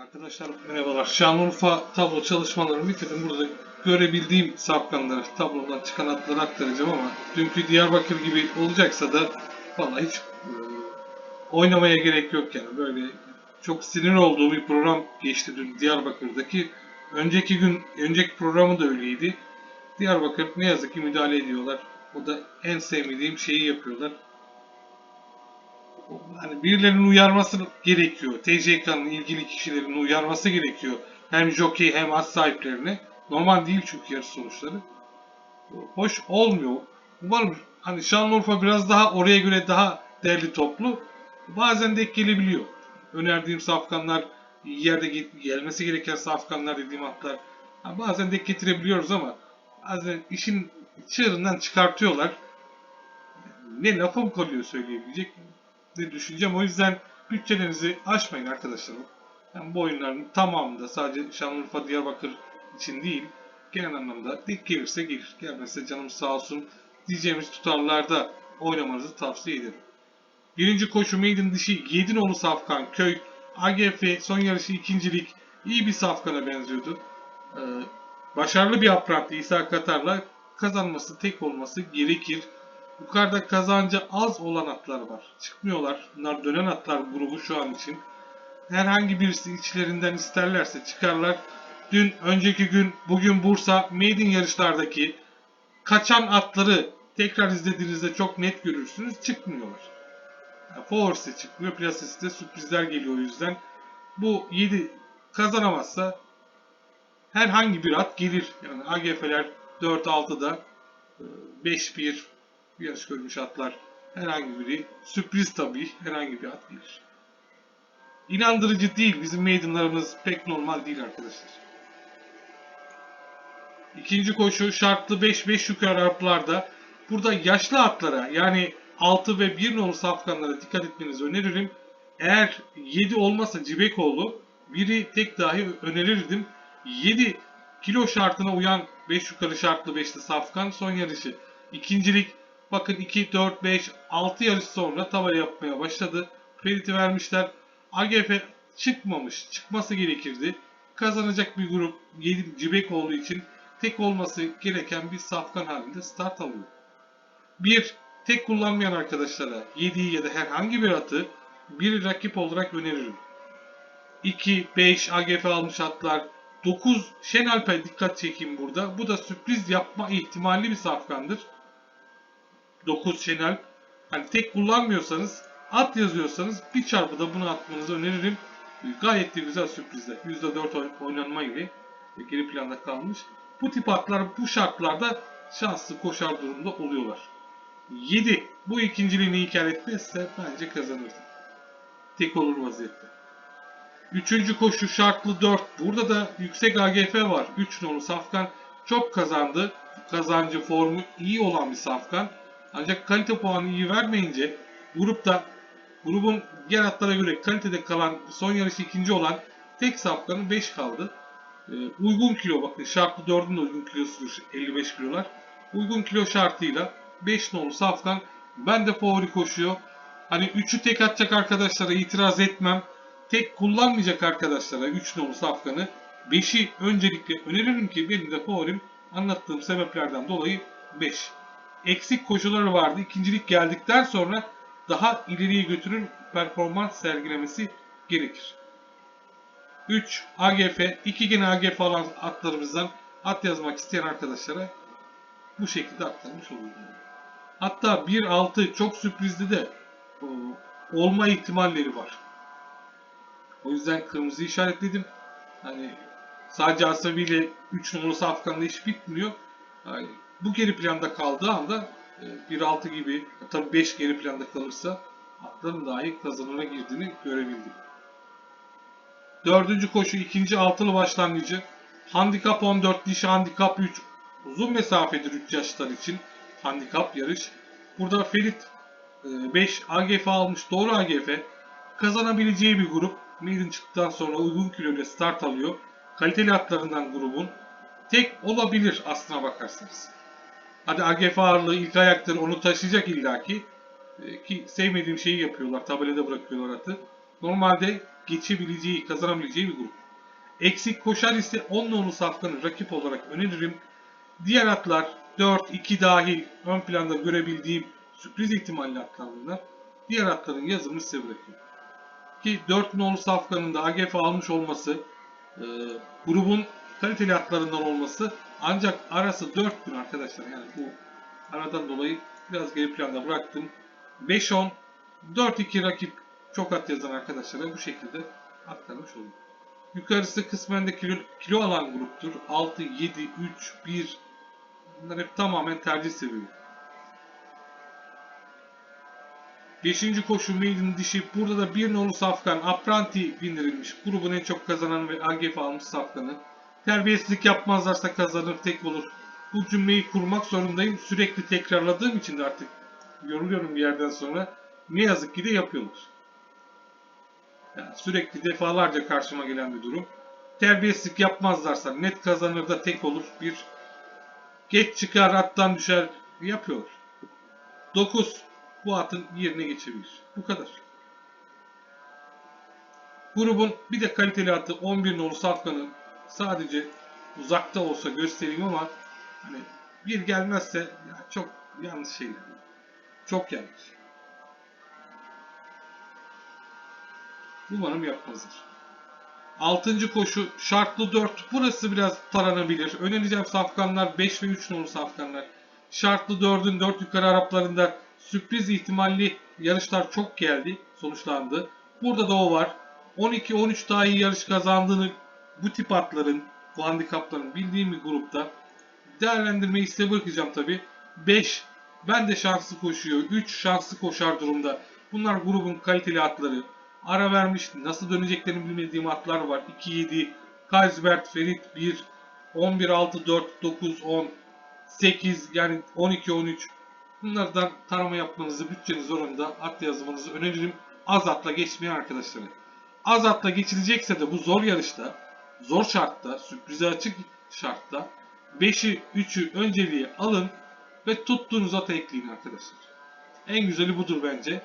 Arkadaşlar merhabalar. Şanlıurfa tablo çalışmalarımı bitirdim. Burada görebildiğim safkanları, tablodan çıkan atları aktaracağım ama dünkü Diyarbakır gibi olacaksa da vallahi hiç e, oynamaya gerek yok yani. Böyle çok sinir olduğum bir program geçti dün Diyarbakır'daki. Önceki gün, önceki programı da öyleydi. Diyarbakır ne yazık ki müdahale ediyorlar. O da en sevmediğim şeyi yapıyorlar. Hani birilerinin uyarması gerekiyor. TCK'nın ilgili kişilerin uyarması gerekiyor. Hem jockey hem at sahiplerini. Normal değil çünkü yarış sonuçları. Hoş olmuyor. Umarım hani Şanlıurfa biraz daha oraya göre daha değerli toplu. Bazen denk gelebiliyor. Önerdiğim safkanlar yerde ge- gelmesi gereken safkanlar dediğim atlar. Ha, bazen denk getirebiliyoruz ama bazen işin çığırından çıkartıyorlar. Ne lafım kalıyor söyleyebilecek ne düşüneceğim. O yüzden bütçelerinizi aşmayın arkadaşlar. Yani bu oyunların tamamında sadece Şanlıurfa, Diyarbakır için değil, genel anlamda dik gelirse gelir. Gelmezse canım sağ olsun diyeceğimiz tutarlarda oynamanızı tavsiye ederim. Birinci koşu maiden dişi 7 nolu safkan köy AGF son yarışı ikincilik iyi bir safkana benziyordu. Ee, başarılı bir apranti İsa Katar'la kazanması tek olması gerekir. Yukarıda kazancı az olan atlar var. Çıkmıyorlar. Bunlar dönen atlar grubu şu an için. Herhangi birisi içlerinden isterlerse çıkarlar. Dün, önceki gün, bugün Bursa maiden yarışlardaki kaçan atları tekrar izlediğinizde çok net görürsünüz. Çıkmıyorlar. Yani Force çıkmıyor. Plasis'te sürprizler geliyor o yüzden. Bu 7 kazanamazsa herhangi bir at gelir. Yani AGF'ler 4-6'da 5-1 yarış görmüş atlar herhangi biri sürpriz tabii herhangi bir at gelir. İnandırıcı değil. Bizim maidenlarımız pek normal değil arkadaşlar. İkinci koşu şartlı 5-5 yukarı arplarda. Burada yaşlı atlara yani 6 ve 1 nolu safkanlara dikkat etmenizi öneririm. Eğer 7 olmasa Cibekoğlu biri tek dahi önerirdim. 7 kilo şartına uyan 5 yukarı şartlı 5'li safkan son yarışı. İkincilik bakın 2, 4, 5, 6 yarış sonra tava yapmaya başladı. Ferit'i vermişler. AGF çıkmamış. Çıkması gerekirdi. Kazanacak bir grup 7 Cibekoğlu için tek olması gereken bir safkan halinde start alıyor. Bir, tek kullanmayan arkadaşlara 7'yi ya da herhangi bir atı bir rakip olarak öneririm. 2, 5 AGF almış atlar. 9 Şenalp'e dikkat çekeyim burada. Bu da sürpriz yapma ihtimali bir safkandır. 9 Şenalp. Hani tek kullanmıyorsanız at yazıyorsanız bir çarpıda bunu atmanızı öneririm. Gayet de güzel sürprizler. %4 oyn- oynanma ile geri planda kalmış. Bu tip atlar bu şartlarda şanslı koşar durumda oluyorlar. 7. Bu ikinciliğini inkar etmezse bence kazanırdı. Tek olur vaziyette. Üçüncü koşu şartlı 4. Burada da yüksek AGF var. 3 nolu Safkan çok kazandı. Kazancı formu iyi olan bir Safkan. Ancak kalite puanı iyi vermeyince grupta grubun diğer atlara göre kalitede kalan son yarışı ikinci olan tek Safkan'ın 5 kaldı. Ee, uygun kilo bakın şartlı 4'ün de uygun kilosudur 55 kilolar. Uygun kilo şartıyla 5 nolu Safkan ben de favori koşuyor. Hani 3'ü tek atacak arkadaşlara itiraz etmem. Tek kullanmayacak arkadaşlara 3 nolu Safkan'ı 5'i öncelikle öneririm ki benim de favorim anlattığım sebeplerden dolayı 5. Eksik koşuları vardı. İkincilik geldikten sonra daha ileriye götürür performans sergilemesi gerekir. 3 AGF, 2 gene AGF alan atlarımızdan at yazmak isteyen arkadaşlara bu şekilde aktarmış oluyorum. Hatta 1-6 çok sürprizli de o, olma ihtimalleri var. O yüzden kırmızı işaretledim. Hani sadece asabiyle 3 numarası Afgan'da iş bitmiyor. Yani bu geri planda kaldığı anda e, 1-6 gibi tabii 5 geri planda kalırsa atların dahi kazanana girdiğini görebildim. Dördüncü koşu ikinci altılı başlangıcı. Handikap 14, dişi handikap 3. Uzun mesafedir 3 yaşlar için. Handikap yarış. Burada Ferit 5 AGF almış. Doğru AGF. Kazanabileceği bir grup. Maiden çıktıktan sonra uygun kiloyla start alıyor. Kaliteli atlarından grubun. Tek olabilir aslına bakarsanız. Hadi AGF ağırlığı ilk ayaktır onu taşıyacak illaki. E, Ki sevmediğim şeyi yapıyorlar. Tabelada bırakıyorlar atı. Normalde geçebileceği, kazanabileceği bir grup. Eksik koşar ise 10 nolu safkanı rakip olarak öneririm. Diğer atlar 4, 2 dahil ön planda görebildiğim sürpriz ihtimalli atlar bunlar. Diğer atların yazımını size bırakıyorum. Ki 4 nolu safkanın da AGF almış olması, e, grubun kaliteli atlarından olması ancak arası 4 gün arkadaşlar. Yani bu aradan dolayı biraz geri planda bıraktım. 5-10, 4-2 rakip çok at yazan arkadaşlara bu şekilde aktarmış oldum. Yukarısı kısmen de kilo, kilo alan gruptur. 6, 7, 3, 1 bunlar hep tamamen tercih sebebi. Beşinci koşu maiden dişi. Burada da bir nolu safkan Apranti bindirilmiş. Grubun en çok kazanan ve AGF almış safkanı. Terbiyesizlik yapmazlarsa kazanır tek olur. Bu cümleyi kurmak zorundayım. Sürekli tekrarladığım için de artık yoruluyorum bir yerden sonra. Ne yazık ki de yapıyorlar. Yani sürekli defalarca karşıma gelen bir durum. Terbiyesizlik yapmazlarsa net kazanır da tek olur. Bir geç çıkar attan düşer yapıyorlar. 9 bu atın yerine geçebilir. Bu kadar. Grubun bir de kaliteli atı 11 nolu Safkan'ın sadece uzakta olsa göstereyim ama hani bir gelmezse ya çok yanlış şeyler. Çok yanlış. Umarım yapmazlar. Altıncı koşu şartlı 4. Burası biraz taranabilir. Önereceğim safkanlar 5 ve 3 nolu safkanlar. Şartlı 4'ün 4 yukarı Araplarında sürpriz ihtimalli yarışlar çok geldi. Sonuçlandı. Burada da o var. 12-13 daha iyi yarış kazandığını bu tip atların, bu handikapların bildiğim bir grupta değerlendirmeyi size bırakacağım tabi. 5 ben de şanslı koşuyor. 3 şanslı koşar durumda. Bunlar grubun kaliteli atları. Ara vermiş. Nasıl döneceklerini bilmediğim atlar var. 2-7, Kaisbert, Ferit 1, 11-6, 4, 9, 10, 8 yani 12-13. Bunlardan tarama yapmanızı bütçeniz oranında at yazmanızı öneririm. Az atla geçmeyen arkadaşlara. Az atla geçilecekse de bu zor yarışta, zor şartta, sürprize açık şartta 5'i 3'ü önceliğe alın ve tuttuğunuz ata ekleyin arkadaşlar. En güzeli budur bence.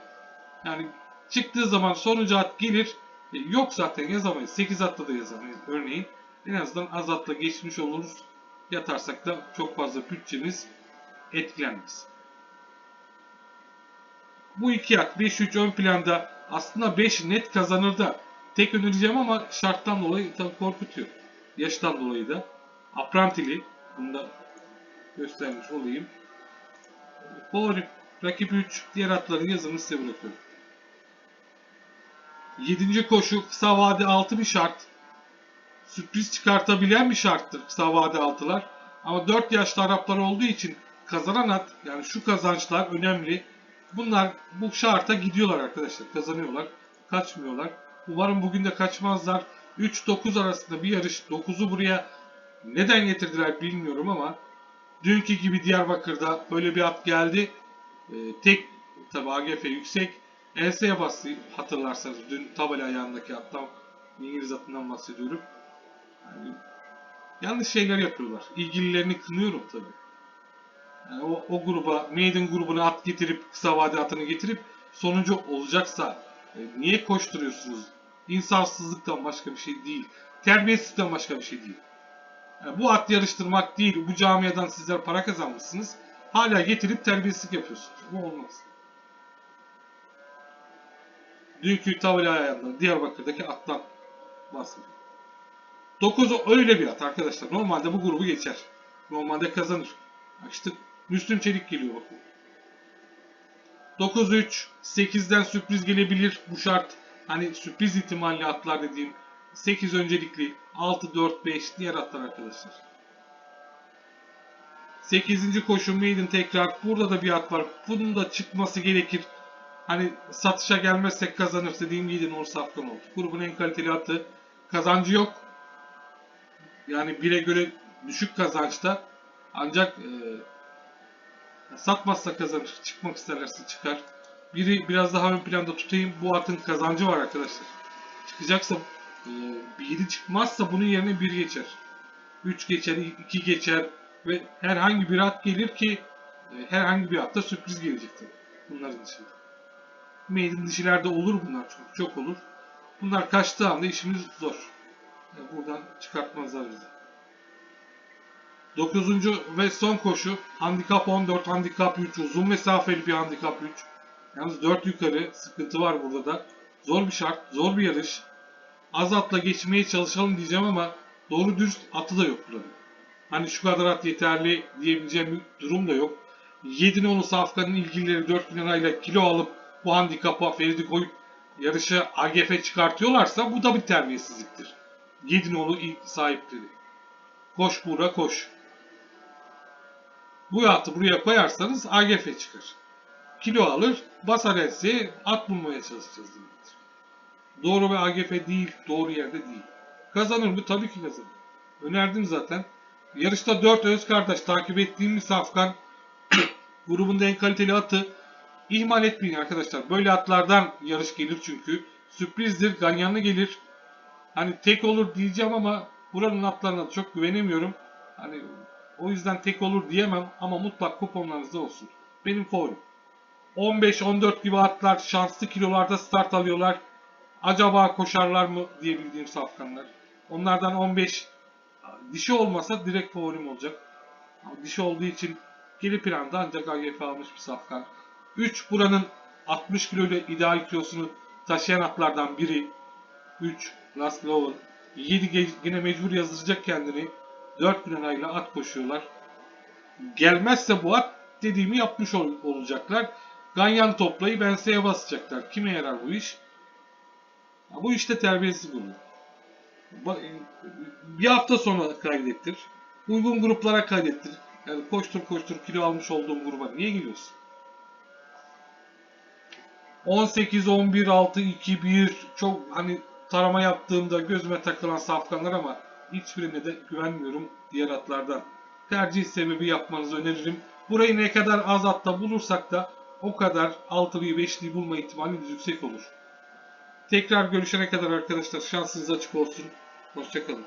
Yani çıktığı zaman sonuncu at gelir. E, yok zaten yazamayız. 8 atla da yazamayız örneğin. En azından az atla geçmiş oluruz. Yatarsak da çok fazla bütçemiz etkilenmez. Bu iki at 5-3 ön planda aslında 5 net kazanır da tek önereceğim ama şarttan dolayı tabii korkutuyor. Yaştan dolayı da. Aprantili. Bunu da göstermiş olayım. Favori rakip 3 diğer atların yazımını size bırakıyorum. 7. koşu kısa vade 6 bir şart. Sürpriz çıkartabilen bir şarttır kısa vade 6'lar. Ama 4 yaşlı Araplar olduğu için kazanan at yani şu kazançlar önemli. Bunlar bu şarta gidiyorlar arkadaşlar. Kazanıyorlar. Kaçmıyorlar. Umarım bugün de kaçmazlar. 3-9 arasında bir yarış. 9'u buraya neden getirdiler bilmiyorum ama dünkü gibi Diyarbakır'da böyle bir at geldi. Ee, tek tabi AGF yüksek. Enseye bastı hatırlarsanız dün tabela ayağındaki attan İngiliz atından bahsediyorum. Yani yanlış şeyler yapıyorlar. İlgililerini kınıyorum tabi. Yani o, o gruba, Maiden grubuna at getirip, kısa vade atını getirip sonucu olacaksa e, niye koşturuyorsunuz? İnsafsızlıktan başka bir şey değil. Terbiyesizlikten başka bir şey değil. Yani bu at yarıştırmak değil, bu camiadan sizler para kazanmışsınız. Hala getirip terbiyesizlik yapıyorsunuz. Bu olmaz. Dünkü tabela ayağında Diyarbakır'daki attan bahsediyorum. 9 öyle bir at arkadaşlar. Normalde bu grubu geçer. Normalde kazanır. Açtık. Müslüm Çelik geliyor bakın. 9-3, 8'den sürpriz gelebilir. Bu şart hani sürpriz ihtimalli atlar dediğim 8 öncelikli, 6-4-5 diğer atlar arkadaşlar. 8. koşu Maiden tekrar. Burada da bir at var. Bunun da çıkması gerekir. Hani satışa gelmezsek kazanır dediğim Maiden olursa Afgan oldu. Grubun en kaliteli atı. Kazancı yok. Yani 1'e göre düşük kazançta. Ancak e, satmazsa kazanır. Çıkmak isterlerse çıkar. Biri biraz daha ön planda tutayım. Bu atın kazancı var arkadaşlar. Çıkacaksa e, biri çıkmazsa bunun yerine bir geçer. 3 geçer, 2 geçer ve herhangi bir at gelir ki e, herhangi bir atta sürpriz gelecektir. Bunların dışında. Maiden dişilerde olur bunlar çok çok olur. Bunlar kaçtığı anda işimiz zor. Yani buradan çıkartmazlar bizi. 9. ve son koşu. Handikap 14, handikap 3. Uzun mesafeli bir handikap 3. Yalnız 4 yukarı. Sıkıntı var burada da. Zor bir şart, zor bir yarış. Az atla geçmeye çalışalım diyeceğim ama doğru dürüst atı da yok buranın. Hani şu kadar at yeterli diyebileceğim bir durum da yok. 7 nolu Safkan'ın ilgilileri 4000 lirayla kilo alıp bu handikapa Ferid'i koyup yarışı AGF çıkartıyorlarsa bu da bir terbiyesizliktir. 7 nolu ilk sahipleri. Koş Buğra koş. Bu atı buraya koyarsanız AGF çıkar. Kilo alır, basar ense at bulmaya çalışacağız demektir. Doğru ve AGF değil, doğru yerde değil. Kazanır mı? Tabii ki kazanır. Önerdim zaten. Yarışta 4 öz kardeş takip ettiğimiz Safkan grubunda en kaliteli atı ihmal etmeyin arkadaşlar. Böyle atlardan yarış gelir çünkü. Sürprizdir, ganyanlı gelir. Hani tek olur diyeceğim ama buranın atlarına çok güvenemiyorum. Hani o yüzden tek olur diyemem ama mutlak kuponlarınızda olsun. Benim favorim. 15-14 gibi atlar şanslı kilolarda start alıyorlar. Acaba koşarlar mı diye bildiğim safkanlar. Onlardan 15 dişi olmasa direkt favorim olacak. Dişi olduğu için geri planda ancak AGF almış bir safkan. 3 buranın 60 kilo ile ideal kilosunu taşıyan atlardan biri. 3 Last Lowen. 7 yine mecbur yazdıracak kendini. 4 bin lirayla at koşuyorlar. Gelmezse bu at dediğimi yapmış ol- olacaklar. Ganyan toplayıp enseye basacaklar. Kime yarar bu iş? Ya bu işte terbiyesiz oluyor. Ba- Bir hafta sonra kaydettir. Uygun gruplara kaydettir. Yani koştur koştur kilo almış olduğum gruba niye giriyorsun? 18, 11, 6, 2, 1 çok hani tarama yaptığımda gözüme takılan safkanlar ama hiçbirine de güvenmiyorum diğer atlardan. Tercih sebebi yapmanızı öneririm. Burayı ne kadar az atta bulursak da o kadar 6'lıyı 5'liyi bulma ihtimalimiz yüksek olur. Tekrar görüşene kadar arkadaşlar şansınız açık olsun. Hoşçakalın.